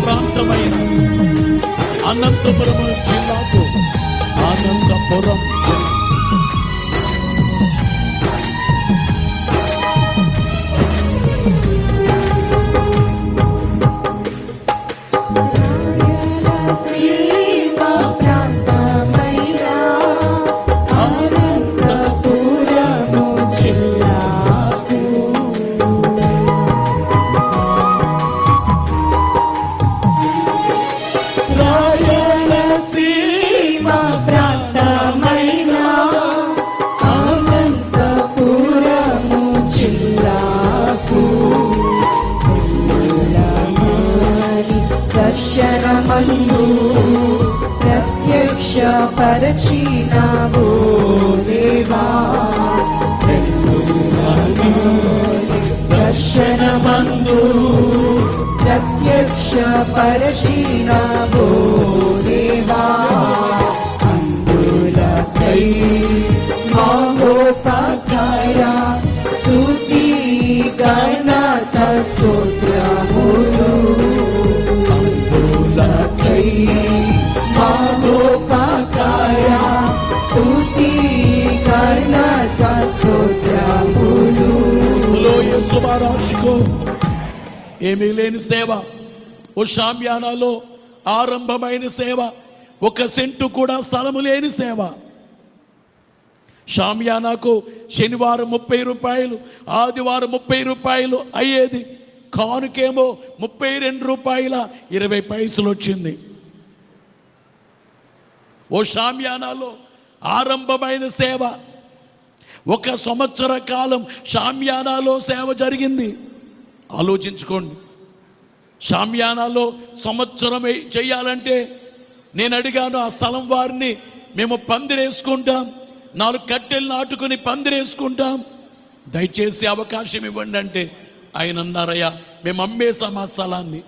ప్రాంతమైన అనంతపురం జిల్లాకు అనంతపురం దర్శనమందు ప్రత్యక్ష పరచినావు దేవా. వెళ్ళమని దర్శనమందు ప్రత్యక్ష పరచినావు దేవా. అందులకై మహోపకార స్తుతి గణత సో సూత్రములు ఏమీ లేని సేవ. ఓ షామ్యానాలో ఆరంభమైన సేవ. ఒక సెంటు కూడా స్థలము లేని సేవ. షామ్యానాకు శనివారం ముప్పై రూపాయలు ఆదివారం ముప్పై రూపాయలు అయ్యేది. కానుకేమో ముప్పై రెండు రూపాయల ఇరవై పైసలు వచ్చింది. ఓ షామ్యానాలో ఆరంభమైన సేవ. ఒక సంవత్సర కాలం షామ్యానాలో సేవ జరిగింది. ఆలోచించుకోండి. షామ్యానాలో సంవత్సరం చేయాలంటే నేను అడిగాను ఆ స్థలం వారిని మేము పందిరేసుకుంటాం నాలుగు కట్టెలు నాటుకుని పందిరేసుకుంటాం. దయచేసి అవకాశం ఇవ్వండి అంటే ఆయన అన్నారయ్యా మేము అమ్మేసాం ఆ స్థలాన్ని.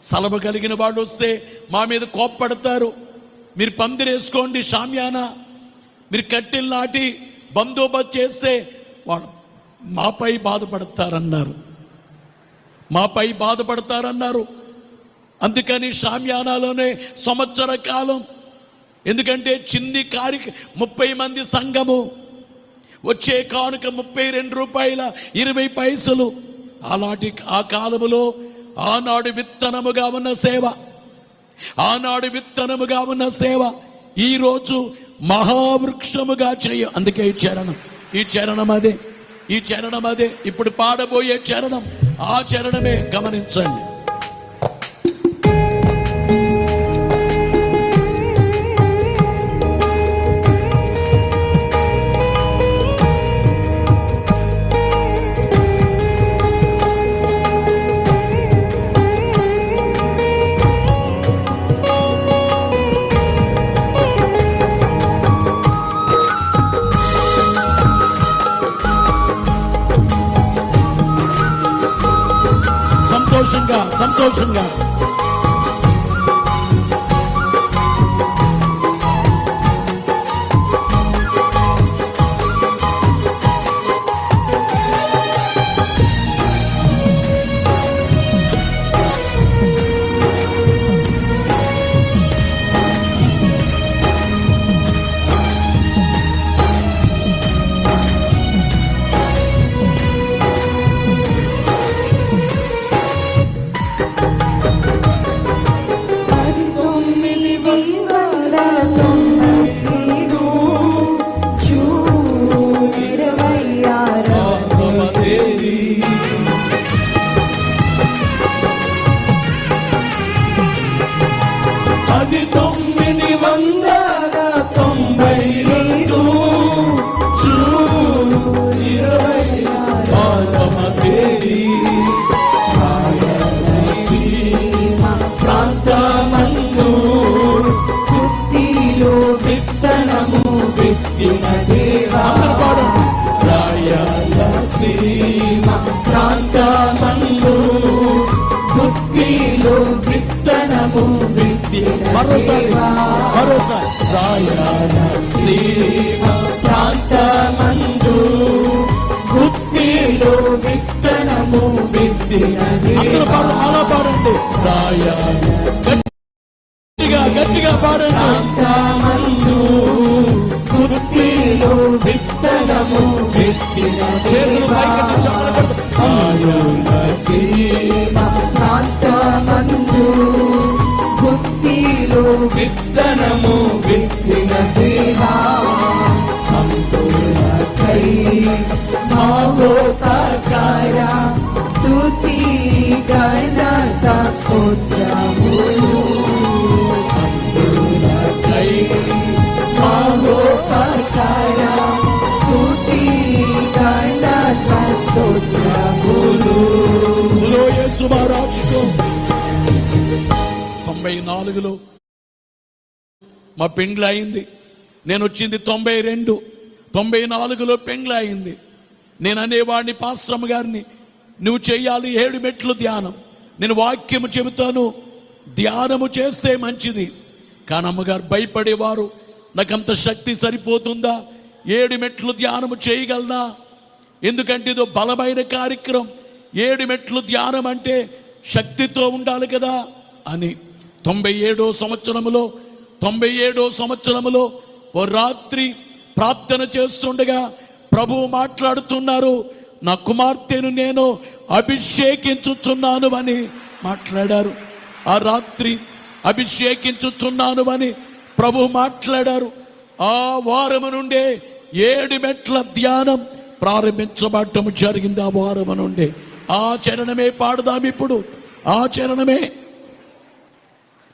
సలభ కలిగిన వాళ్ళు వస్తే మా మీద కోప్పడతారు. మీరు పందిరేసుకోండి షామ్యానా మీరు కట్టెలు నాటి బందోబస్తు చేస్తే వాళ్ళు మాపై బాధపడతారన్నారు. మాపై బాధపడతారన్నారు. అందుకని షామ్యానాలోనే సంవత్సర కాలం. ఎందుకంటే చిన్ని కారి ముప్పై మంది సంఘము. వచ్చే కానుక ముప్పై రెండు రూపాయల ఇరవై పైసలు. అలాంటి ఆ కాలములో ఆనాడు విత్తనముగా ఉన్న సేవ. ఆనాడు విత్తనముగా ఉన్న సేవ. ఈరోజు మహావృక్షముగా చేయ. అందుకే ఈ చరణం. ఈ చరణం అదే. ఈ చరణం అదే. ఇప్పుడు పాడబోయే చరణం. ఆ చరణమే గమనించండి. సంతోషంగా జీవ ప్రాంతమందు గుత్తిలో విత్తనము విత్తినది అలా పాడండి. రాయాలు. గట్టిగా గట్టిగా విత్తనము విత్తిన దేవా మాగోపకార స్తుతి గణత స్తోత్రములు అందులకై మాగోపకార స్తుతి గణత స్తోత్రములు బులో తొంభై నాలుగులో మా పెండ్లి అయింది నేను వచ్చింది తొంభై రెండు తొంభై నాలుగులో పెండ్లి అయింది నేను అనేవాడిని పాశ్రమ గారిని. నువ్వు చేయాలి ఏడు మెట్లు ధ్యానం. నేను వాక్యము చెబుతాను. ధ్యానము చేస్తే మంచిది. కానీ అమ్మగారు భయపడేవారు. నాకంత శక్తి సరిపోతుందా? ఏడు మెట్లు ధ్యానము చేయగలనా? ఎందుకంటే ఇదో బలమైన కార్యక్రమం. ఏడు మెట్లు ధ్యానం అంటే శక్తితో ఉండాలి కదా అని తొంభై ఏడో సంవత్సరములో తొంభై ఏడో సంవత్సరములో ఓ రాత్రి ప్రార్థన చేస్తుండగా ప్రభువు మాట్లాడుతున్నారు నా కుమార్తెను నేను అభిషేకించుచున్నాను అని మాట్లాడారు. ఆ రాత్రి అభిషేకించుచున్నాను అని ప్రభు మాట్లాడారు. ఆ వారము నుండే ఏడు మెట్ల ధ్యానం ప్రారంభించబడటం జరిగింది. ఆ వారము నుండే ఆ చరణమే పాడుదాం ఇప్పుడు. ఆ చరణమే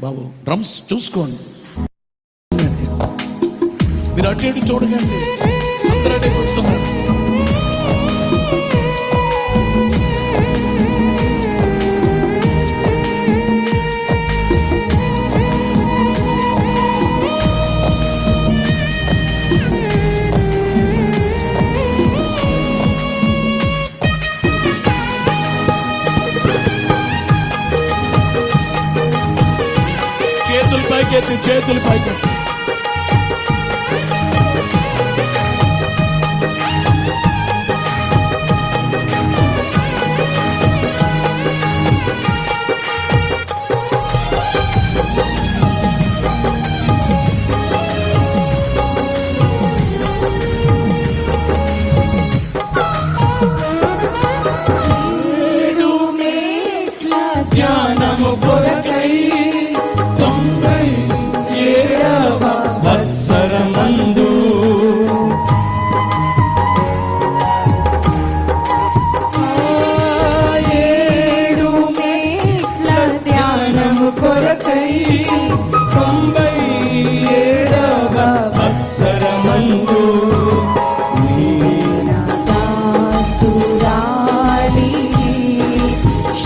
బాబు డ్రమ్స్ చూసుకోండి. మీరు అటు ఇటు చూడకండి అందరూ అటే చూస్తున్నారు చేతులు పైకెత్తి చేతులు పైకెత్తి. కొరకై తొంభై ఏడవ దాసురాలి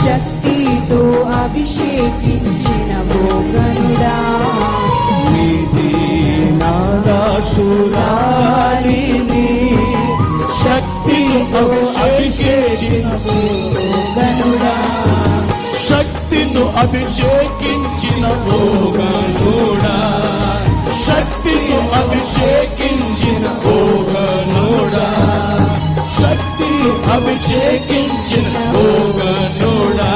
శక్తితో అభిషేకించిన భోగనుడా. నాదాసురాలిని శక్తితో అభిషేకించిన భోగనుడా. శక్తితో అభిషేకించిన భోగనుడా శక్తితో అభిషేకించిన భోగనుడా శక్తితో అభిషేకించిన భోగనుడా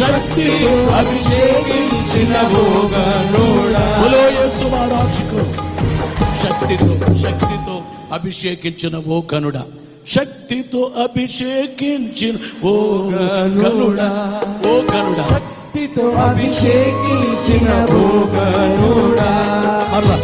శక్తితో అభిషేకించిన భోగనుడా శక్తితో శక్తితో అభిషేకించిన ఓ కనుడా శక్తితో అభిషేకించిన ఓ కనుడా ఓ కనుడా శక్తితో అభిషేకించిన భోగనుడా మరలా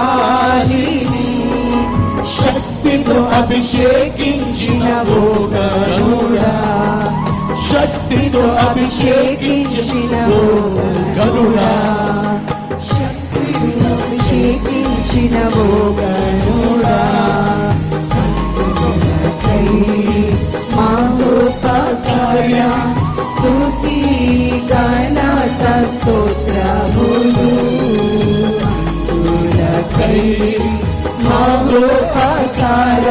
దాసురాలిని శక్తితో అభిషేకించిన భోగనుడా శక్తితో అభిషేకించిన భోగనుడా శక్తితో అభిషేకించిన ఓ గనుడా. అందులకై మహోపకార స్తుతి ఘనత స్తోత్రములు. అందులకై మహోపకార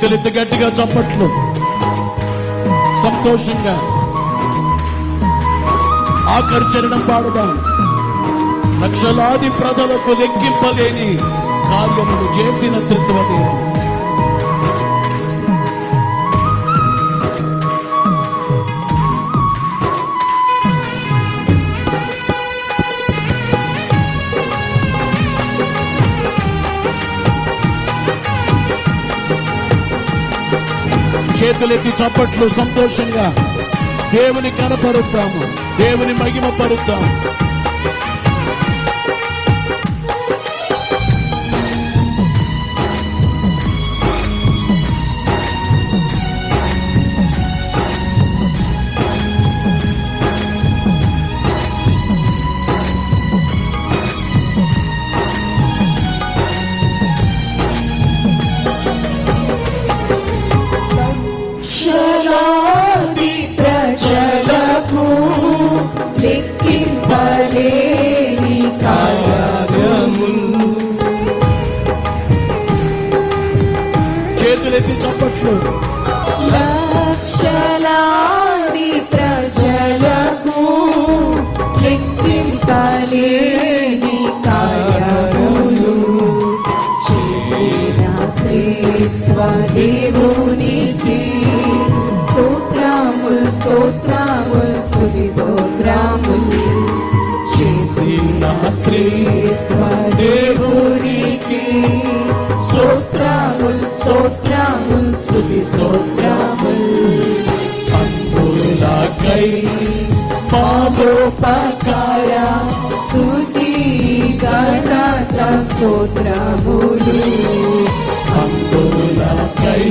చేతులెత్తి గట్టిగా చప్పట్లు. సంతోషంగా. ఆకర్షణం పాడుదాం. లక్షలాది ప్రజలకు లెక్కింపలేని కార్యములు చేసిన త్రిత్వదేవుడు. చేతులెత్తి చప్పట్లు సంతోషంగా దేవుని కనపరుద్దాము. దేవుని మహిమ పరుద్దాం దేవునికి స్తోత్రముల్ స్తోత్రముల్ స్తుతి స్తోత్రముల్. అందులకై పాదోపకాయ స్తుతి గణత స్తోత్రములు. అందులకై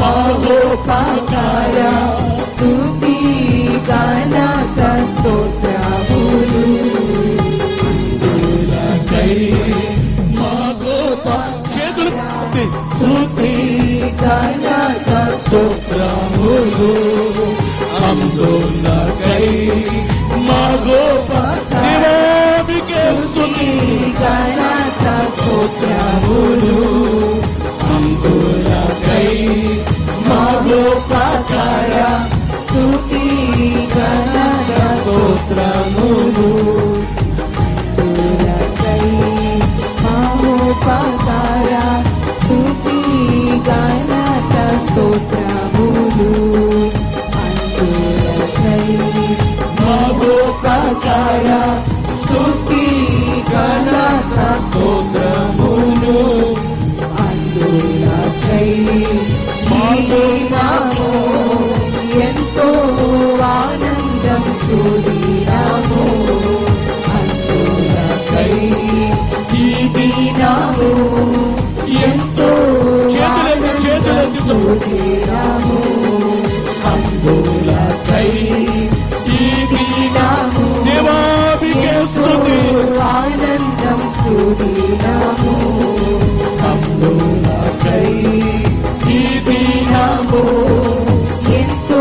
పాదోపకాయ స్తుతి స్తోత్రములు అందులకై మా గోప దేవామికే స్తుతి. గణత స్తోత్రములు అందులకై మా గోపకార స్తుతి గణత స్తోత్రములు స్తుతి గణత స్తోత్రములు అందులకై మహోపకార స్తుతి గణత స్తోత్రములు. అందులకై మాకు ఎంతో ఆనందం సూర్య సుదీనము అందులకై ఈ దినము ఎంతో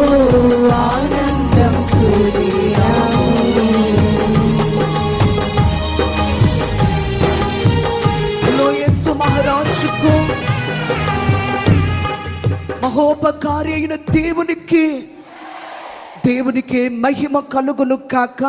ఆనందం సుదీనము యేసు మహారాజుకు మహోపకారి అయిన దేవునికి దేవునికి మహిమ కలుగును కాక.